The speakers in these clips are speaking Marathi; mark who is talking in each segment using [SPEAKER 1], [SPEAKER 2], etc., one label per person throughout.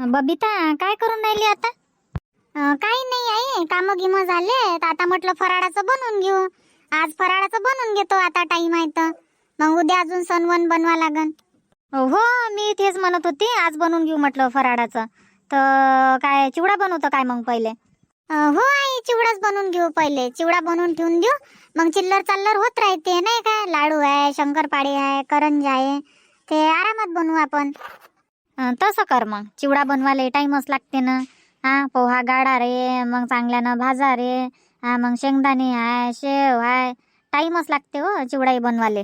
[SPEAKER 1] बबिता काय करून राहिली आता? काही नाही आहे कामं गिमं झाले तर आता म्हटलं फराळाचं बनवून घेऊ. आज फराळाचं बनवून घेतो आता टाइम आहे तर. मग उद्या अजून सणवण बनवा लागन. हो मी तेच म्हणत होती आज बनवून घेऊ म्हटलं फराळाचं. तर काय चिवडा बनवतो काय मग पहिले? हो आई चिवडाच बनवून घेऊ पहिले. चिवडा बनवून ठेवून देऊ. मग चिल्लर चाल्लर होत राहते नाही काय लाडू आहे शंकरपाळी आहे करंज आहे. ते आरामात बनवू आपण. तसं कर मग. चिवडा बनवायला टाईमच लागते ना. हा पोहा गाडा रे मग चांगल्यानं भाजा रे. हा मग शेंगदाणे आहे शेव आहे टाईमच लागते हो चिवडाही बनवाले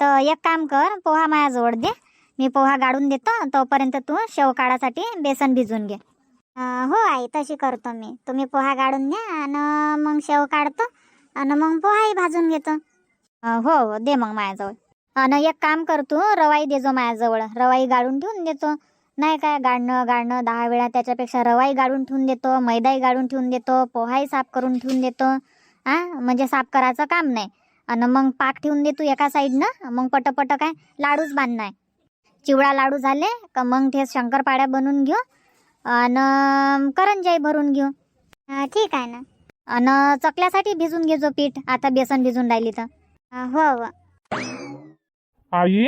[SPEAKER 1] तर एक काम कर पोहा माझ्याजवळ दे. मी पोहा गाडून देतो. तोपर्यंत तू शेव काढासाठी बेसन भिजून घे. हो आई तशी करतो मी. तुम्ही पोहा गाडून द्या आणि मग शेव काढतो. आणि मग पोहाही भाजून घेतो. हो हो दे मग माझ्याजवळ. आणि एक काम कर तू रवाई देजो माझ्याजवळ. रवाई गाडून ठेवून देतो. नाही काय गाडणं गाडणं दहा वेळा त्याच्यापेक्षा रवाई गाडून ठेवून देतो मैदाही गाडून ठेवून देतो पोहाही साफ करून ठेवून देतो. हा म्हणजे साफ करायचं काम नाही. आणि मग पाक ठेवून देतो एका साईडनं मग पटपट काय लाडूच बांधणार. चिवडा लाडू झाले का मग ते शंकरपाड्या बनवून घेऊ. आणि करंजाई भरून घेऊ. ठीक आहे ना. आणि चकल्यासाठी भिजून घेजो पीठ आता बेसन भिजून राहिली तर. हो हो.
[SPEAKER 2] आई?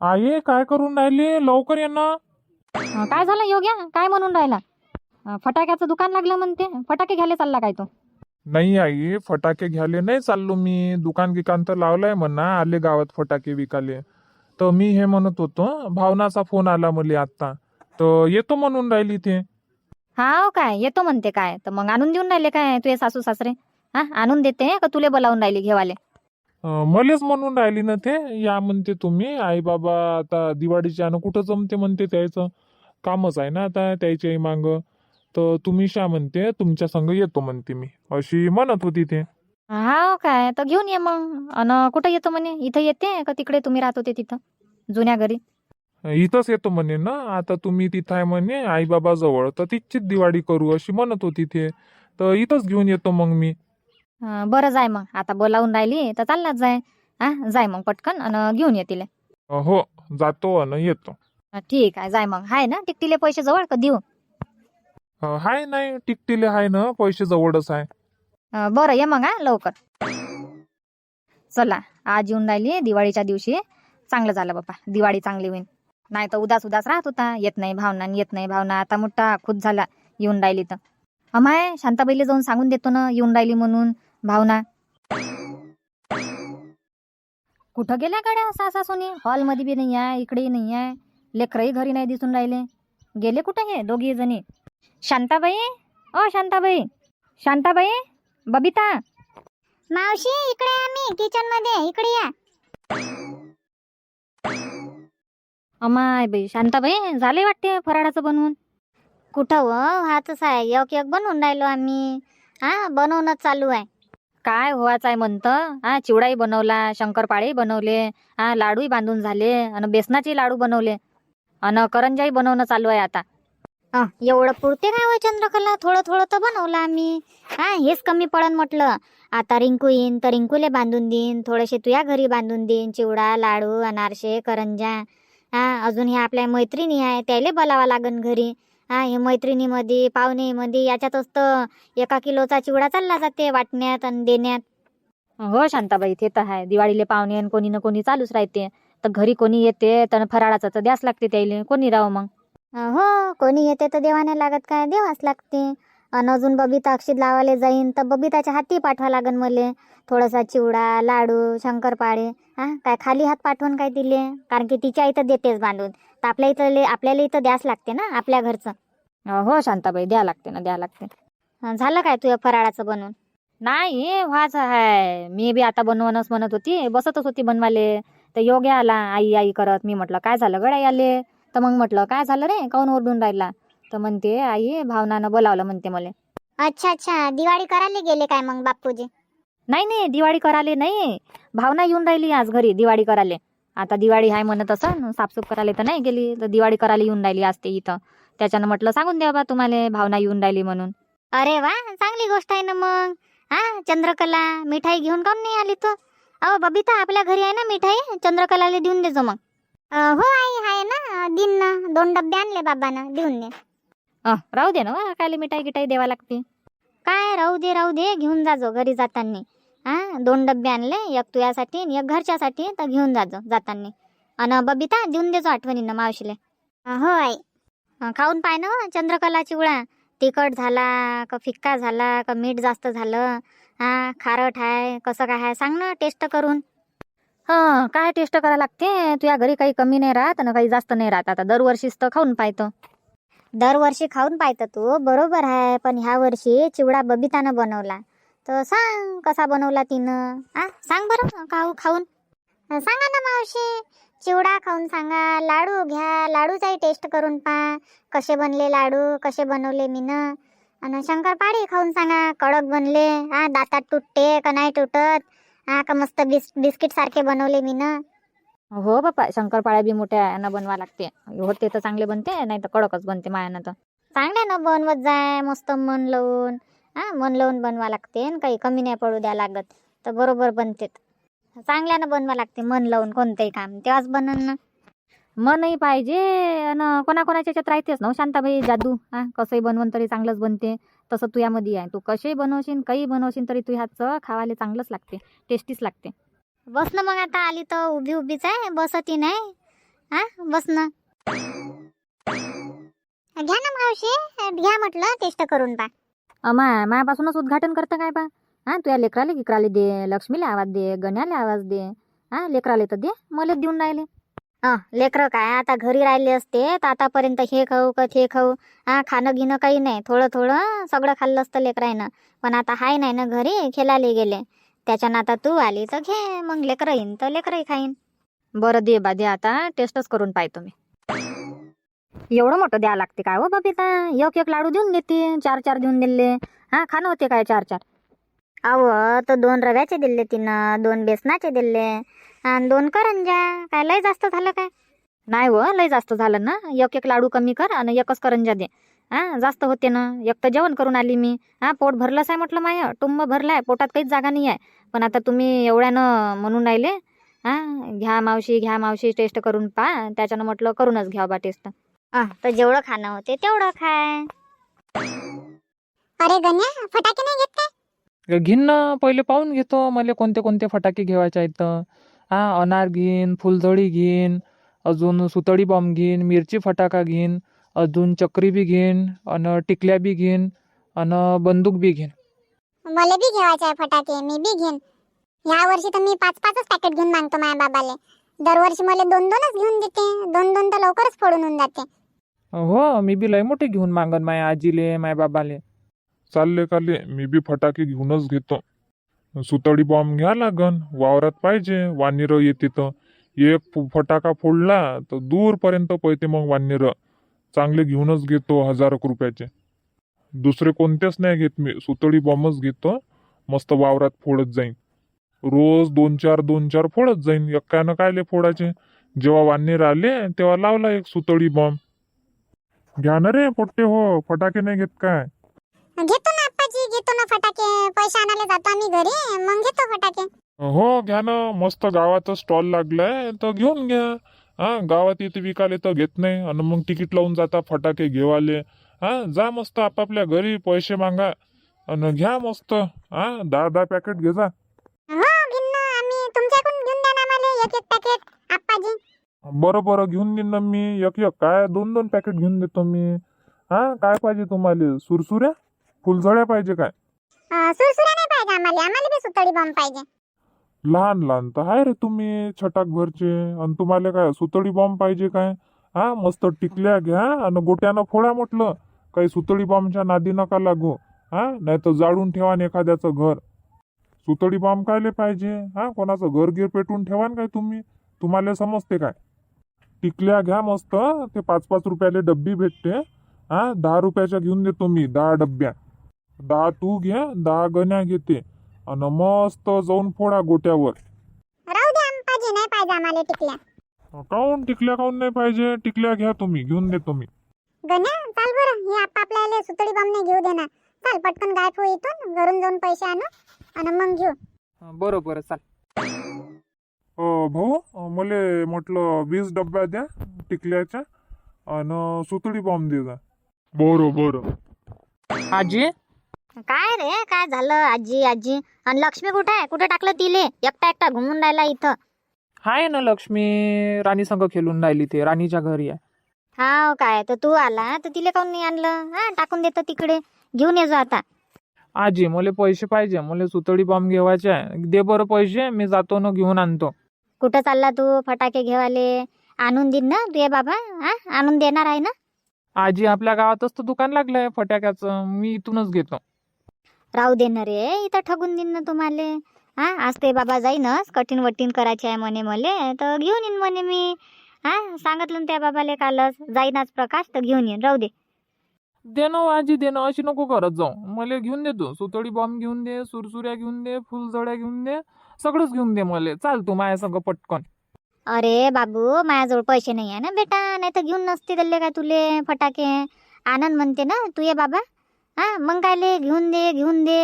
[SPEAKER 2] आई काय करून राहिली? लवकर ये ना.
[SPEAKER 3] अं, काय झालं योग्य? काय म्हणून राहिला? अं, फटाक्याचं दुकान लागलं म्हणते. फटाके घ्यायला चालला काय तो?
[SPEAKER 2] नाही आई फटाके घ्यायला नाही चाललो मी. दुकान गिकान तर लावलंय म्हणा. आले गावात फटाके विकाले. तर मी हे म्हणत होतो भावनाचा फोन आला मला आता तर येतो म्हणून राहिली ते.
[SPEAKER 3] हाव काय? येतो म्हणते काय? तर मग आणून देऊन राहिले काय तुझे सासू सासरे? हा? आणून देते का तुले बोलावून राहिली घेवाले?
[SPEAKER 2] मलेच म्हणून राहिली ना ते. या म्हणते तुम्ही. आई बाबा आता दिवाळीच्या आणि कुठं जमते म्हणते त्याचं कामच आहे ना आता त्याच्याही मांग. तर तुम्ही शा म्हणते तुमच्या संग येतो म्हणते मी. अशी म्हणत होती ते.
[SPEAKER 3] हाव काय? तर घेऊन ये मग. अन कुठं येतो म्हणे? इथं येते का तिकडे? तुम्ही राहत होते तिथं जुन्या घरी.
[SPEAKER 2] इथंच येतो म्हणे ना. आता तुम्ही तिथं आहे म्हणे आई बाबा जवळ. तर तिथचीच दिवाळी करू अशी म्हणत होती ते. तर इथंच घेऊन येतो मग मी.
[SPEAKER 3] बरं जाय मग. आता बोलावून राहिली तर चाललाच जाय. हा जाय मग पटकन आणि घेऊन ये तिले.
[SPEAKER 2] हो जातो आणि येतो.
[SPEAKER 3] ठीक आहे जाय मग. हाय ना टिकटीले पैसे जवळ का देऊ?
[SPEAKER 2] हाय नाही टिकटिले हाय ना पैसे जवळच आहे
[SPEAKER 3] बरं ये मग हा लवकर. चला आज येऊन राहिली दिवाळीच्या दिवशी. चांगलं झालं बापा दिवाळी चांगली होईल नाही तर उदास उदास राहत होता. येत नाही भावना येत नाही भावना. आता मोठा खुश झाला येऊन राहिली तर. अमाय शांताबाईला जाऊन सांगून देतो ना येऊन राहिली म्हणून. भावना. कुठं गेल्या गाड्या? सासा सोनी हॉलमध्ये बी नाही आहे इकडेही नाही आहे लेकरही घरी नाही दिसून राहिले. गेले कुठं हे दोघी जणी? शांताबाई? ओ शांताबाई. शांताबाई? बबिता?
[SPEAKER 1] मावशी इकडे आम्ही किचनमध्ये इकडे या.
[SPEAKER 3] अमाय बाई शांताबाई झाले वाटते फराळाचं बनवून?
[SPEAKER 1] कुठं व हातच आहे. एक एक बनवून राहिलो आम्ही. हा बनवणं चालू आहे.
[SPEAKER 3] काय व्हायचं आहे म्हणतं? हा चिवडाही बनवला शंकरपाळेही बनवले हा लाडूही बांधून झाले आणि बेसनाचे लाडू बनवले आणि करंजाही बनवणं चालू आहे आता.
[SPEAKER 1] अं, एवढं पुरते काय हो चंद्रकला? थोडं थोडं तर बनवलं आम्ही. हा हेच कमी पडन म्हटलं. आता रिंकू येईन तर रिंकूले बांधून देईन थोडेसे तुया घरी बांधून देईन चिवडा लाडू अनारसे करंजा हा अजून ह्या आपल्या मैत्रिणी आहे त्याले बोलावा लागन घरी. हा हे मैत्रिणीमध्ये पाहुणेमध्ये याच्यातच तर एका किलोचा चिवडा चालला जाते वाटण्यात आणि देण्यात.
[SPEAKER 3] हो शांताबाई ते तर आहे. दिवाळीले पाहुणे आणि कोणी ना कोणी चालूच राहते. तर घरी कोणी येते तर फराळाचं तर द्यास लागते त्याले कोणी राव मग?
[SPEAKER 1] हो कोणी येते तर देवाने लागत काय देवाच लागते. अन अजून बबिता अक्षित लावायला जाईन तर बबिताच्या हाती पाठवा लागन मले. थोडासा चिवडा लाडू शंकरपाळे हा काय खाली हात पाठवून काय दिले? कारण की तिच्या इथं देतेच बांधून. तर आपल्या इथं आपल्याला इथं द्यास लागते ना आपल्या घरचं.
[SPEAKER 3] हो शांताबाई द्या लागते ना द्या लागते.
[SPEAKER 1] झालं काय तुझ्या फराळाचं बनवून?
[SPEAKER 3] नाही व्हाच आहे मी बी आता बनवणच म्हणत होती बसतच होती बनवाले तर योग्य आला आई आई करत. मी म्हटलं काय झालं गड्या आले तर मग म्हटलं काय झालं रे? काऊन ओरडून राहिला? तर म्हणते आई भावनानं बोलावलं म्हणते मला.
[SPEAKER 1] अच्छा अच्छा. दिवाळी करायला गेले काय मग बापूजी?
[SPEAKER 3] नाही नाही. दिवाळी कराले नाही. भावना येऊन राहिली आज घरी दिवाळी कराले आता दिवाळी आहे म्हणत असं साफसूफ करायला तर नाही गेली. तर दिवाळी करायला येऊन राहिली आज ते इथं. त्याच्यानं म्हटलं सांगून द्या बा तुम्हाला भावना येऊन राहिली म्हणून.
[SPEAKER 1] अरे वा चांगली गोष्ट आहे ना मग. हा चंद्रकला मिठाई घेऊन काऊन नाही आली तो? अहो बबिता आपल्या घरी आहे ना मिठाई? चंद्रकलाला देऊन देजो मग. हो आई आहे ना. दिन ना दोन डब्बे आणले बाबानं देऊन दे.
[SPEAKER 3] अ, राहू दे ना वा, कायले मिठाई गिटाई द्यावा लागते.
[SPEAKER 1] काय राहू दे राहू दे घेऊन जाजो घरी जाताना. हा दोन डब्बे आणले एक तुझ्यासाठी आणि एक घरच्यासाठी तर घेऊन जाजो जाताना. अन बबिता देऊन देजो आठवणीनं मावशीले. हो आई. खाऊन पाय ना चंद्रकला चिवळा तिखट झाला का फिक्का झाला का मीठ जास्त झालं हा खारट आहे कसं काय आहे सांग ना टेस्ट करून.
[SPEAKER 3] हा काय टेस्ट करायला लागते? तुझ्या घरी काही कमी नाही राहत आणि काही जास्त नाही राहत. आता दरवर्षीच तर खाऊन पाहतो
[SPEAKER 1] दरवर्षी खाऊन पाहतं तू बरोबर आहे पण ह्या वर्षी चिवडा बबितानं बनवला. तर सांग कसा बनवला तिनं. आ सांग बरं खाऊ खाऊन. सांगा ना मावशी. चिवडा खाऊन सांगा लाडू घ्या लाडूचाही टेस्ट करून पहा. कसे बनले लाडू कसे बनवले मीनं? आणि शंकरपाळी खाऊन सांगा कडक बनले. हा दातात तुटते का नाही तुटत? हा का मस्त बिस बिस्किट सारखे बनवले मीनं?
[SPEAKER 3] हो बापा शंकरपाळ्या बी मोठ्या यानं बनवा लागते. होते तर चांगले बनते नाही तर कडकच बनते मायानं तर.
[SPEAKER 1] चांगल्यानं बनवत जाय मस्त मन लावून. हा मन लावून बनवा लागते आणि काही कमी नाही पडू द्या लागत. तर बरोबर बनते चांगल्यानं बनवा लागते मन लावून कोणतंही काम. तेव्हाच बनन ना.
[SPEAKER 3] मनही पाहिजे आणि कोणाकोणाच्या याच्यात राहतेच ना हो शांताबाई जादू? हा कसंही बनवून तरी चांगलंच बनते. तसं तू यामध्ये आहे. तू कसेही बनवशील काही बनवशील तरी तू ह्याचं खावाले चांगलंच लागते. टेस्टीच लागते.
[SPEAKER 1] बस ना मग आता आली तर उभी उभीच आहे. बसती नाही. हा बस ना. घ्या ना मावशी. घ्या म्हटलं टेस्ट करून पा
[SPEAKER 3] अमा मायापासूनच उद्घाटन करतं काय बा हा तुझ्या लेकराले गिकराले दे लक्ष्मीला आवाज दे गण्याला आवाज दे. हा लेकराले तर दे मला देऊन राहिले.
[SPEAKER 1] हा लेकरं काय आता घरी राहिले असते तर आतापर्यंत हे खाऊ का ते खाऊ. हा खाणं घेणं काही नाही थोडं थोडं सगळं खाल्लं असतं लेकरायनं. पण आता हाय नाही ना घरी खेळायला गेले. त्याच्यानं आता तू आली तर घे मग लेकरं येईन तर लेकरंही खाईन.
[SPEAKER 3] बरं दे बा दे आता टेस्टच करून पाहतो मी एवढं मोठं द्या लागते काय हो बबिता? एक एक लाडू देऊन देते चार चार देऊन दिले. हा खाणं होते काय चार चार?
[SPEAKER 1] अव तर दोन रव्याचे दिले तिनं दोन बेसनाचे दिले. आणि दोन करंजा काय लय जास्त झालं काय?
[SPEAKER 3] नाही हो लय जास्त झालं ना. एक एक लाडू कमी कर आणि एकच करंजा दे. हा जास्त होते ना. एक तर जेवण करून आली मी. हा पोट भरलंच आहे म्हटलं माय. टुंब भरलाय. पोटात काहीच जागा नाही आहे. पण आता तुम्ही एवढ्यानं म्हणून राहिले. हा घ्या मावशी घ्या मावशी टेस्ट करून पा. त्याच्यानं म्हटलं करूनच घ्या बा टेस्ट.
[SPEAKER 1] तर जेवढं खाणं होते तेवढं खाय. अरे गण्या फटाके नाही घेत काय?
[SPEAKER 4] घेईन ना पहिले पाहून घेतो. मला कोणते कोणते फटाके घेवायचे आहेत? हा अनार घेईन फुलझडी घेईन अजून सुतळी बॉम्ब घेईन मिरची फटाका घेईन अजून चक्री बी घेईन अन टिकल्या बी घेईन अन बंदूक बी घेईन.
[SPEAKER 1] मला बी घेवायचे आहे फटाके मी बी घेईन. ह्या वर्षी तर मी पाच पाचच पॅकेट घेऊन मागतो माझ्या बाबाले. दरवर्षी मला दोन दोनच घेऊन देते. दोन दोन तर लवकरच फोडून होऊन जाते.
[SPEAKER 4] हो मी बी लय मोठे घेऊन मागन माझ्या आजीले माझ्या बाबाले.
[SPEAKER 2] चालले काले मी बी फटाके घेऊनच घेतो. सुतळी बॉम्ब घ्या लागन वावरात पाहिजे वानेर येते तर एक फटाका फोडला तर दूरपर्यंत पळते मग वानेर. चांगले घेऊनच घेतो हजार रुपयाचे. दुसरे कोणतेच नाही घेत मी सुतळी बॉम्बच घेतो मस्त वावरात फोडत जाईन. रोज दोन चार दोन चार फोडत जाईन एकानं कायले फोडायचे? जेव्हा वानेर आले तेव्हा लावला एक सुतळी बॉम्ब. घ्या ना रे पोट्टे हो फटाके नाही घेत काय?
[SPEAKER 1] पैसे आणायला जातो आम्ही घरी मग घेतो फटाके.
[SPEAKER 2] हो घ्या ना. मस्त गावात स्टॉल लागलाय तर घेऊन घ्या. हा गावात इथे विकाले तर घेत नाही. आणि मग तिकीट लावून जाता फटाके घेवाले. हा जा मस्त आपापल्या घरी पैसे मागा. आणि घ्या मस्त. हा दहा दहा पॅकेट घे जा.
[SPEAKER 1] हो घेईन ना. आम्ही तुमच्याकडून घेऊन द्या ना आम्हाला एक एक पॅकेट आप्पाजी.
[SPEAKER 2] बरं बरं घेऊन देईन ना मी. एक एक काय दोन दोन पॅकेट घेऊन देतो मी. हा काय पाहिजे तुम्हाला? सुरसुऱ्या? फुलझड्या पाहिजे काय?
[SPEAKER 1] सुरसुऱ्या नाही पाहिजे आम्हाला. आम्हाला बी सुतळी बॉम्ब पाहिजे.
[SPEAKER 2] लहान लहान तर आहे रे तुम्ही छटाक भरचे. आणि तुम्हाला काय सुतळी बॉम्ब पाहिजे काय? हा मस्त टिकल्या घ्या. आणि गोट्यानं फोडा म्हटलं. काही सुतळी बॉम्बच्या नादी नका लागू. हा नाही तर जाळून ठेवा एखाद्याचं घर. सुतळी बॉम्ब कायले पाहिजे? हा कोणाचं घर गिर पेटून ठेवा काय तुम्ही? तुम्हाला समजते काय? टिकल्या घ्या मस्त. ते पाच पाच रुपयाले डब्बी भेटते. हा दहा रुपयाच्या घेऊन देतो मी दहा डब्ब्या. दहा तू घ्या दहा गण्या घेते. आणि मस्त जाऊन फोडा गोट्यावर.
[SPEAKER 1] राहू द्या आप्पाजी नाही पाहिजे आम्हाला टिकल्या.
[SPEAKER 2] काऊन टिकल्या काऊन नाही पाहिजे? टिकल्या घ्या तुम्ही घेऊन देतो मी.
[SPEAKER 1] गण्या चाल बरं हे आप्पा आपल्याला सुतळी बॉम्ब नाही घेऊ देणार. चाल पटकन गायब हो इथून घरून जाऊन पैसे आणू आणि मग घेऊ.
[SPEAKER 4] बरं बरं चाल.
[SPEAKER 2] भाऊ मले म्हटलं वीस डब्या द्या टिकल्याच्या आणि सुतळी बॉम्ब दे जा. बरं बरं.
[SPEAKER 4] आजी?
[SPEAKER 1] काय रे? काय झालं आजी आजी? आणि लक्ष्मी कुठे आहे? कुठे टाकलं तिले? एकटा एकटा घुमून राहिला इथं.
[SPEAKER 4] आहे ना लक्ष्मी. राणी संग खेळून राहिली ते. राणीच्या घरी आहे.
[SPEAKER 1] हाव काय? तर तू आला तर तिले काऊन नाही आणलं? हा टाकून देतो तिकडे. घेऊन ये जा आता.
[SPEAKER 4] आजी मला पैसे पाहिजे. मला सुतळी बॉम्ब घेवायचे आहे. दे बरं पैसे मी जातो ना घेऊन आणतो.
[SPEAKER 1] कुठं चालला तू? फटाके घेवाले? आणून देईन ना तुझे बाबा. हा? आणून देणार आहे ना?
[SPEAKER 4] आजी आपल्या गावातच तर दुकान लागलंय फटाक्याचं. मी इथूनच घेतो.
[SPEAKER 1] राहू दे ना रे इथं ठगून देईन ना तुम्हाला. हा आज ते बाबा जाईनच कठीण वटीन करायचे आहे म्हणे मले तर घेऊन येईन म्हणे मी. हा सांगितलं ना त्या बाबाले कालच जाईन आज प्रकाश तर घेऊन येईन राहू दे.
[SPEAKER 4] दे ना हो आजी दे ना अशी नको करत जाऊ. मला घेऊन दे तू सुतळी बॉम्ब घेऊन दे सुरसुऱ्या घेऊन दे फुलझड्या घेऊन दे सगळंच घेऊन दे मला. चाल तू माझ्या संग पटकन.
[SPEAKER 1] अरे बाबू माझ्याजवळ पैसे नाही आहे ना बेटा नाही तर घेऊन नसते दिले काय तुले फटाके. आनंद म्हणते ना तू ये बाबा. हा मग कायले घेऊन दे घेऊन दे.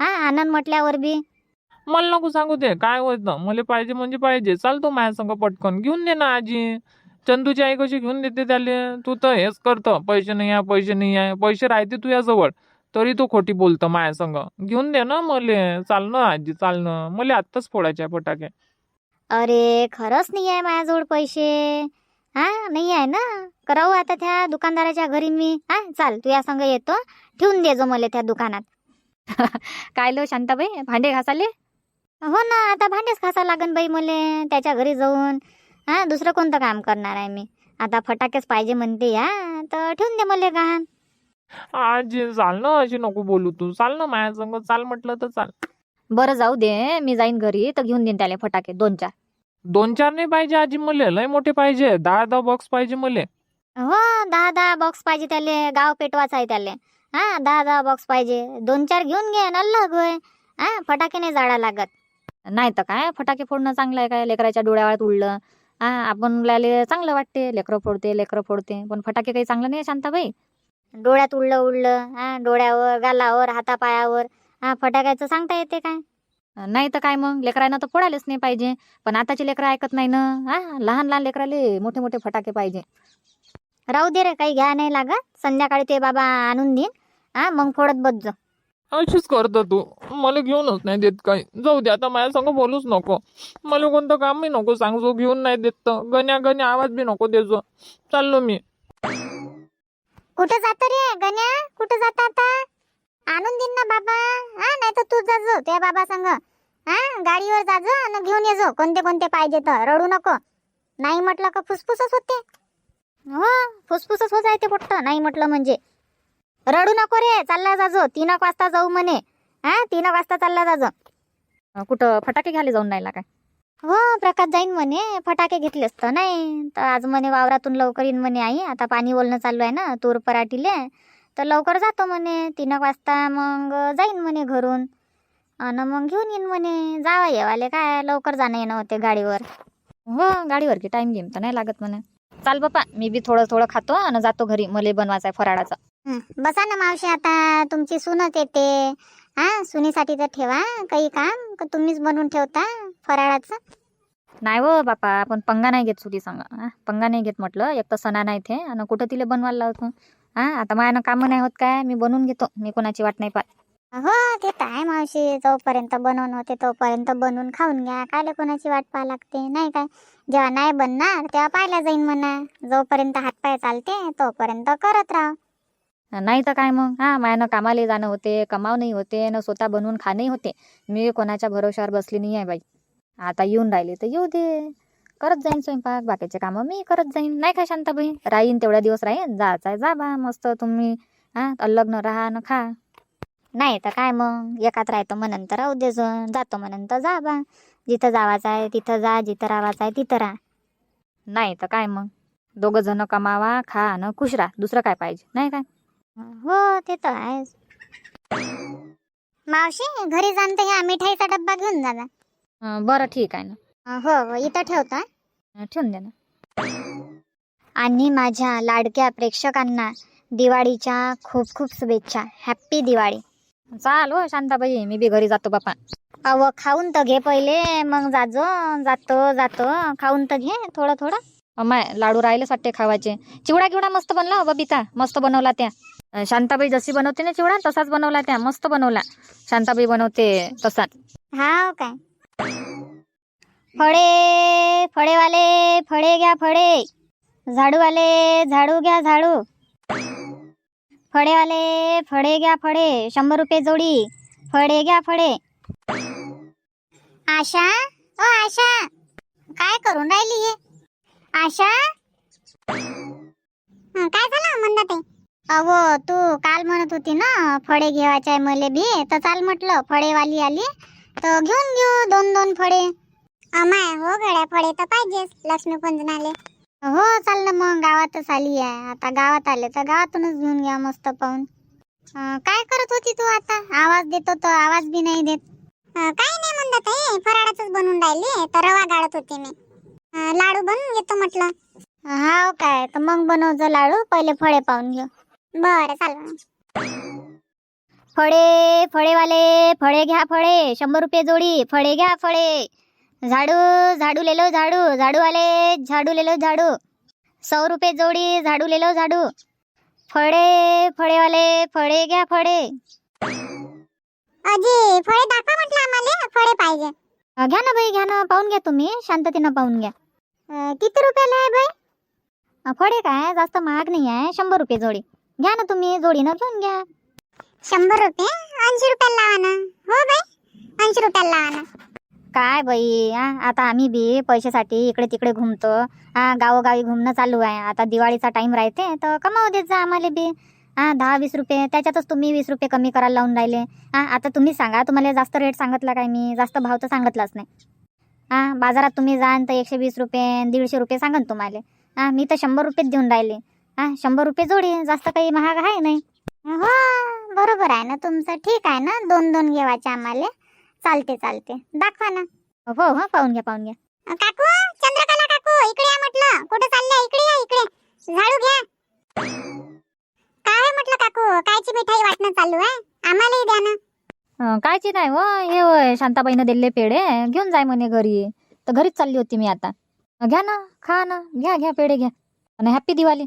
[SPEAKER 1] हा आनंद म्हटल्यावर बी.
[SPEAKER 4] मला नको सांगू दे काय होतं मला पाहिजे म्हणजे पाहिजे. चाल तू माझ्या संग पटकन. घेऊन दे ना आजी. चंदूची आई कशी घेऊन देते त्याले? तू तर हेच करतं. पैसे नाही आहे पैसे नाही आहे. पैसे राहते तुझ्याजवळ. तरी तू खोटी बोलतं माझ्या संग. घेऊन दे ना मले. चाल ना आजी चाल ना. मला आत्ताच फोडायचे आहे फटाके.
[SPEAKER 1] अरे खरंच नाही आहे माझ्याजवळ पैसे. हा नाही आहे ना? करावं आता त्या दुकानदाराच्या घरी मी. हा चाल तू या संग येतो. ठेवून दे जो मला त्या दुकानात.
[SPEAKER 3] काय लो शांताबाई भांडे घासाले?
[SPEAKER 1] हो ना आता भांडेच खासा लागन बाई मले त्याच्या घरी जाऊन. हा दुसरं कोणतं काम करणार आहे मी? आता फटाकेच पाहिजे म्हणते या तर ठेवून दे मले गहाण.
[SPEAKER 4] आजी चाल ना अशी नको बोलू तू. चाल ना माझ्या संग चाल म्हटलं तर चाल.
[SPEAKER 3] बरं जाऊ दे मी जाईन घरी तर घेऊन देईन त्याला फटाके दोन चार.
[SPEAKER 4] दोन चार नाही पाहिजे आजी मले लय मोठे पाहिजे. दहा दहा बॉक्स पाहिजे मले.
[SPEAKER 1] हो दहा दहा बॉक्स पाहिजे त्याले गाव पेटवायचा आहे त्याले. हा दहा दहा बॉक्स पाहिजे. दोन चार घेऊन घे नल्ला गोय हा फटाके नाही जाळा लागत.
[SPEAKER 3] नाही तर काय फटाके फोडणं चांगलं आहे काय? लेकराच्या डोळ्यावर उडलं. हा आपण लाले चांगलं वाटते लेकरं फोडते लेकरं फोडते. पण फटाके काही चांगलं नाही शांताबाई?
[SPEAKER 1] डोळ्यात उडलं उडलं. हा डोळ्यावर गालावर हातापायावर. हा फटाक्याचं सांगता येते काय?
[SPEAKER 3] नाही तर काय मग? लेकरांना तर फोडायलाच नाही पाहिजे. पण आताचे लेकरं ऐकत नाही ना? हा लहान लहान लेकराले मोठे मोठे फटाके पाहिजे.
[SPEAKER 1] राहू दे रे काही घ्या नाही लागत. संध्याकाळी ते बाबा आणून देईन. हा मग फोडत बसजो
[SPEAKER 4] अशीच करतो तू. मला घेऊनच नाही देत काही. जाऊ दे आता माझ्या संग बोलूच नको. मला कोणतं काम नाही नको सांगतो घेऊन नाही देत तर. गण्या गण्या आवाज बी नको देजो. चाललो मी.
[SPEAKER 1] कुठे जातो रे गण्या? कुठे जाता आता? आणून देईन ना बाबा. हा नाही तर तू जाजो त्या बाबा संग. हा गाडीवर जाजो आणि घेऊन येजो कोणते कोणते पाहिजे तर. रडू नको. नाही म्हटलं का फुसफुसच होते. हो फुसफुसच होत आहे ते फक्त नाही म्हटलं म्हणजे. रडू नको रे चालला जाजो तीन एक वाजता जाऊ म्हणे. हा तीन एक वाजता चालला जाजो
[SPEAKER 3] कुठं फटाके घ्यायला जाऊन राहिला काय?
[SPEAKER 1] हो प्रकाश जाईन म्हणे. फटाके घेतलेस तर नाही. तर आज म्हणे वावरातून लवकर येईन म्हणे आई. आता पाणी बोलणं चालू आहे ना तूर पराठीले. तर लवकर जातो म्हणे. तीन एक वाजता मग जाईन म्हणे घरून. आणि मग घेऊन येईन म्हणे. जावा येवाले काय? लवकर जाणं येणं होते गाडीवर.
[SPEAKER 3] हो गाडीवर की टाइम घेईन तर नाही लागत म्हणा. चाल बापा मी बी थोडं थोडं खातो आणि जातो घरी. मला बनवायचं आहे फराळाचं.
[SPEAKER 1] बसा ना मावशी आता तुमची सूनच येते. हा सुनीसाठी तर ठेवा काही काम का तुम्हीच बनवून ठेवता फराळाचं?
[SPEAKER 3] नाही हो बापा आपण पंगा नाही घेत सुटी संग. हा पंगा नाही घेत म्हटलं एक तर सणा नाही ते आणि कुठं तिला बनवायला लावतो? हा आता माझ्यानं कामं नाही होत काय मी बनवून घेतो मी कोणाची वाट नाही पाहत.
[SPEAKER 1] हो ते तर आहे मावशी जोपर्यंत बनवून होते तोपर्यंत बनवून खाऊन घ्या कायले कोणाची वाट पाहा लागते नाही काय? जेव्हा नाही बनणार तेव्हा पाहायला जाईन म्हणा. जोपर्यंत हातपाय चालते तोपर्यंत करत राहा.
[SPEAKER 3] नाही तर काय मग? हा मायानं कामाला जाणं होते कमाव नाही होते न स्वतः बनवून खाणंही होते. मी कोणाच्या भरोशावर बसली नाही आहे बाई. आता येऊन राहिले तर येऊ दे. करत जाईन स्वयंपाक बाकीचे कामं मी करत जाईन. नाही काय शांताबाई? राहीन तेवढ्या दिवस राहीन. जायचं आहे जा बा मस्त तुम्ही. हा अलग्न राहा न खा.
[SPEAKER 1] नाही तर काय मग? एकात राहतो म्हणून तर राहू दे जातो म्हणून तर जा बा. जिथं जावाचं आहे तिथं जा जिथं राहायचं आहे तिथं राहा.
[SPEAKER 3] नाही तर काय मग? दोघं जण कमावा खा न खुश राहा. दुसरं काय पाहिजे? नाही काय
[SPEAKER 1] हो ते तर आहेच. मावशी घरी जाण तर ह्या मिठाईचा डब्बा घेऊन जा.
[SPEAKER 3] अं, बरं ठीक आहे ना.
[SPEAKER 1] हो हो इथं ठेवतो
[SPEAKER 3] ठेवून दे ना.
[SPEAKER 1] आणि माझ्या लाडक्या प्रेक्षकांना दिवाळीच्या खूप खूप शुभेच्छा. हॅप्पी दिवाळी.
[SPEAKER 3] चाल हो शांताबाई मी बी घरी जातो बापा.
[SPEAKER 1] अव खाऊन तर घे पहिले मग जाजो. जातो जातो. खाऊन तर घे थोडं थोडं.
[SPEAKER 3] अमाय लाडू राहिलेच वाटते खावायचे चिवडा गिवडा मस्त बनला हो बबिता. मस्त बनवला त्या. शांताबाई जशी बनवते ना चिवडा तसाच बनवला त्या. मस्त बनवला. शांताबाई बनवते तसाच
[SPEAKER 1] हाव काय? फळे फळेवाले फळे घ्या फळे. झाडूवाले झाडू घ्या झाडू. फळेवाले फळे घ्या फळे. शंभर रुपये जोडी. फळे घ्या फळे. आशा? ओ आशा! काय करून राहिली हे? आशा? हं, काय झालं म्हणत अहो तू काल म्हणत होती ना फळे घेवायचे आहे मले बी. तर चाल म्हटलं फळेवाली आली. तर घेऊन घेऊ दोन दोन फळे. अमाय हो गड्या फळे तर पाहिजेच लक्ष्मीपंजनाले हो चाल ना मग गावातच आली आहे. आता गावात आले तर गावातूनच घेऊन घ्या मस्त पाहून. अं, काय करत होती तू आता? आवाज देतो तर आवाज बी नाही देत. काही नाही म्हणत आहे. फराळाच बनवून राहिली तर रवा गाळत होते मी. अं, लाडू बनवून घेतो म्हटलं. हाव हो काय. तर मग बनव लाडू पहिले फळे पाहून घेऊ. बरं चाल फळे फळेवाले फळे घ्या फळे शंभर रुपये जोडी फळे घ्या फळे. झाडू झाडू लेलो झाडू झाडूवाले झाडू लेलो झाडू. सौ रुपये जोडी झाडू लेलो झाडू. फळे फळेवाले फळे घ्या फळे. अजी फळे दाखवा म्हटलं आम्हाला फळे पाहिजे. घ्या ना बाई घ्या ना पाहून घ्या तुम्ही शांततेनं पाहून घ्या. अं, किती रुपयाला आहे बाई? अं, फळे काय जास्त महाग नाही आहे शंभर रुपये जोडी. घ्या ना तुम्ही जोडीनं घेऊन घ्या. शंभर रुपये? ऐंशी रुपयाला लावा ना. हो बाई ऐंशी रुपयाला लावा ना. काय बाई आता आम्ही बी पैशासाठी इकडे तिकडे घुमतो. हा गावोगावी घुमणं चालू आहे. आता दिवाळीचा टाइम राहते तर कमावू देत जा आम्हाला बी. हा दहा वीस रुपये त्याच्यातच तुम्ही वीस रुपये कमी करायला लावून राहिले. हा आता तुम्ही सांगा तुम्हाला जास्त रेट सांगितला काय मी? जास्त भाव तर सांगितलाच नाही. हा बाजारात तुम्ही जाण तर एकशे वीस रुपये दीडशे रुपये सांगन तुम्हाला. हा मी तर शंभर रुपयेच देऊन राहिले. हा शंभर रुपये जोडी जास्त काही महाग आहे नाही. हो बरोबर आहे ना तुमचं. ठीक आहे ना दोन दोन घेवायचे आम्हाला. चालते चालते. दाखवा ना. हो हो पाहून घ्या पाहून घ्या. काकू चंद्रकला काकू इकडे या म्हटलं. कुठे चालले इकडे या इकडे. झाडू घ्या. काय म्हटलं काकू? कायची मिठाई वाटणं चालू आहे? आम्हालाही द्या ना.
[SPEAKER 3] अं, कायची नाही हो हे वय, शांताबाईनं दिले पेढे. घेऊन जाय म्हणे घरी. तर घरीच चालली होती मी आता. घ्या ना खा ना. घ्या घ्या पेढे घ्या. आणि हॅप्पी दिवाळी.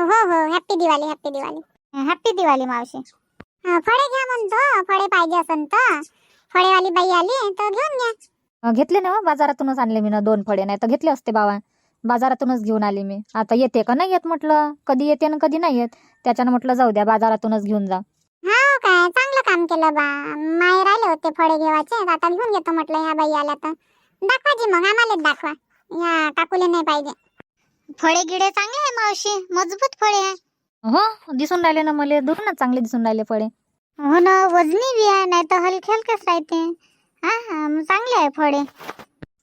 [SPEAKER 1] हो हो happy Diwali happy Diwali. Happy Diwali मावशी. फळे घ्या म्हणतो. फळे पाहिजे असन तर. फळेवाली बाई आली तर घेऊन घ्या.
[SPEAKER 3] घेतले ना हो, बाजारातूनच आणले मी ना दोन फळे. नाही तर घेतले असते बाबा. बाजारातूनच घेऊन आले मी. आता येते का? नाही येत म्हटलं. कधी येते ना कधी नाही येत. त्याच्यानं म्हटलं जाऊ द्या बाजारातूनच घेऊन जा.
[SPEAKER 1] हो काय चांगलं काम केलं बा. माय राहिले होते फळे घेवायचे. आता घेऊन घेतो म्हटलं ह्या बाई आल्या तर. दाखवा जी मग. आम्हालाच दाखवा. या काकुले नाही पाहिजे. फळे गिडे चांगले आहे मावशी मजबूत फळे आहे.
[SPEAKER 3] हो दिसून राहिले ना मला दुरूनच चांगले दिसून राहिले फळे.
[SPEAKER 1] हो ना वजनी बी आहे नाही तर हलके हलकेच राहते. हा हा, मग चांगले आहे फळे.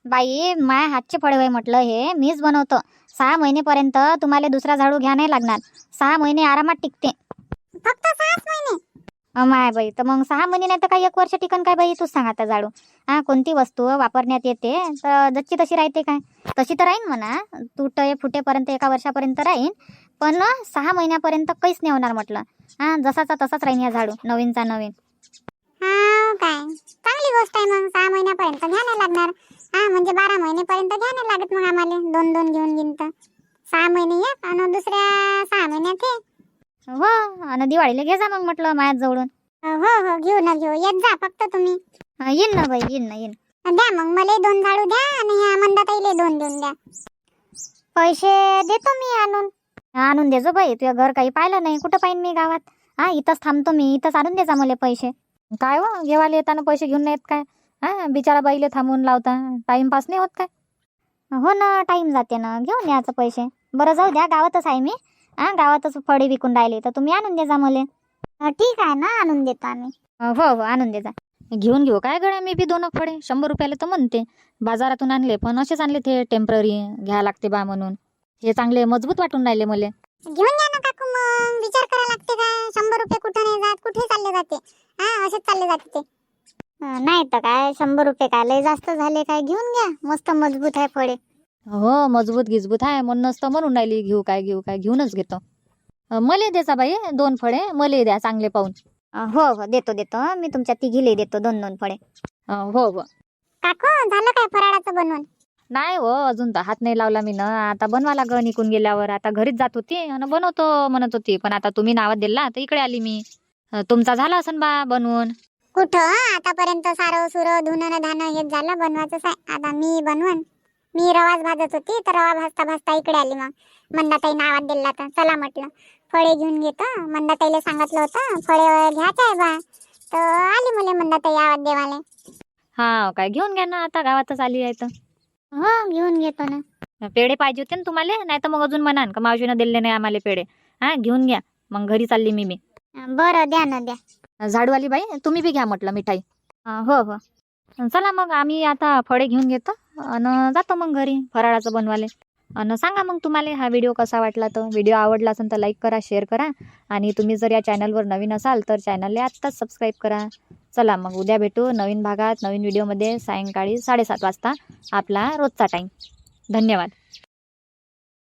[SPEAKER 3] बाई माय हातचे फळे होय म्हटलं हे मीच बनवतो. सहा महिनेपर्यंत तुम्हाला दुसरा झाडू घ्या नाही लागणार. सहा महिने आरामात टिकते.
[SPEAKER 1] फक्त सहाच महिने?
[SPEAKER 3] माय बाई तर मग सहा महिने नाही तर काही एक वर्ष टिकन काय बाई तूच सांग आता झाडू हा कोणती वस्तू वापरण्यात येते? तर जच्ची तशी राहते काय? तशी तर राहीन म्हणा. तुटे फुटेपर्यंत एका वर्षापर्यंत राहीन. पण सहा महिन्यापर्यंत काहीच नाही होणार म्हटलं. हा जसाचा तसाच राहीन या झाडू नवीनचा नवीन.
[SPEAKER 1] हा काय? चांगली गोष्ट आहे मग. सहा महिन्यापर्यंत घ्या नाही लागणार. हा म्हणजे बारा महिनेपर्यंत घ्या नाही लागत मग आम्हाला. दोन दोन घेऊन घेऊन तर. सहा महिने या आणि दुसऱ्या सहा महिन्यात हे.
[SPEAKER 3] हो आणि दिवाळीला घे जा मग म्हटलं मायात जवळून
[SPEAKER 1] हो हो घेऊ ना घेऊ. येत जा फक्त तुम्ही.
[SPEAKER 3] हा, येईन ना बाई येईन ना येईन.
[SPEAKER 1] द्या मग मला दोन झाडू द्या आणि ह्या मंदाताईले दोन देऊन द्या. पैसे देतो मी आणून.
[SPEAKER 3] आणून देजो बाई तुझं घर काही पाहिलं नाही. कुठं पाहिन मी गावात? हा इथंच थांबतो मी. इथंच आणून देजा मला पैसे. काय हो घेवाले येताना पैसे घेऊन नाही येत काय? हा बिचारा बाईले थांबून लावता. टाइमपास नाही होत काय?
[SPEAKER 1] हो ना टाइम जाते ना. घेऊन याचं पैसे. बरं जाऊ द्या. गावातच आहे मी. हा गावातच फळे विकून राहिले तर तुम्ही आणून देजा मला. ठीक आहे ना आणून देतो आम्ही.
[SPEAKER 3] हो हो आणून देजा घेऊन घेऊ. काय गड्या मी बी दोन फळे? शंभर रुपयाला तर म्हणते. बाजारातून आणले पण असेच आणले ते टेंपररी घ्या लागते बा म्हणून. हे चांगले मजबूत वाटून राहिले मला.
[SPEAKER 1] घेऊन या ना काकू मग. विचार करा लागते काय शंभर रुपये कुठं नाही जात कुठे चालले जाते? हा असेच चालले जाते ते. नाही तर काय शंभर रुपये काय? लय जास्त झाले काय? घेऊन घ्या. मस्त मजबूत आहे फळे.
[SPEAKER 3] हो मजबूत गिजबूत आहे. म्हणूनच तर म्हणून राहिली घेऊ काय घेऊ काय घेऊनच घेतो. मले द्याचा बाई दोन फळे मले द्या चांगले पाहून.
[SPEAKER 1] हो हो देतो देतो. मी तुमच्या तिघीले देतो दोन दोन फळे.
[SPEAKER 3] हो हो.
[SPEAKER 5] काकू झालं काय फराळाचं बनवून?
[SPEAKER 3] नाही हो अजून तर हात नाही लावला मी ना. आता बनवा लागन इकून गेल्यावर. आता घरीच जात होती आणि बनवतो म्हणत होती. पण आता तुम्ही नावात दिला तर इकडे आली मी. अं, तुमचा झाला असन बा बनवून?
[SPEAKER 5] कुठं? आतापर्यंत सारं सुरं धुणं धाणं हेच झालं. बनवायचंच आहे. आता मी बनवून. मी रवाच भाजत होती तर रवा भाजता भाजता इकडे आली मग. मंदाताई नावात दिला तर. चला म्हटलं. फळे घेऊन घेतो. मंदाताईला सांगितलं होतं फळे घ्यायचं आहे बा. तर आली मुले मंदाताई आवाज देवाले.
[SPEAKER 3] हा काय घेऊन घ्या ना आता गावातच आली आहे तर.
[SPEAKER 5] हो घेऊन घेतो ना.
[SPEAKER 3] पेढे पाहिजे होते ना तुम्हाला नाही तर मग अजून म्हणान का मावशीनं दिले नाही आम्हाला पेढे. हा घेऊन घ्या. मग घरी चालली मी मी.
[SPEAKER 5] बरं द्या ना द्या.
[SPEAKER 3] झाडूवाली बाई तुम्ही बी घ्या म्हटलं मिठाई. हो हो. चला मग आम्ही आता फळे घेऊन घेतो आणि जातो मग घरी फराळाचं बनवाले आणि सांगा मग तुम्हाला हा व्हिडिओ कसा वाटला तर व्हिडिओ आवडला असेल तर लाईक करा शेअर करा. आणि तुम्ही जर या चॅनलवर नवीन असाल तर चॅनलला आत्ताच सबस्क्राईब करा. चला मग उद्या भेटू नवीन भागात नवीन व्हिडिओमध्ये सायंकाळी साडेसात वाजता आपला रोजचा टाईम धन्यवाद.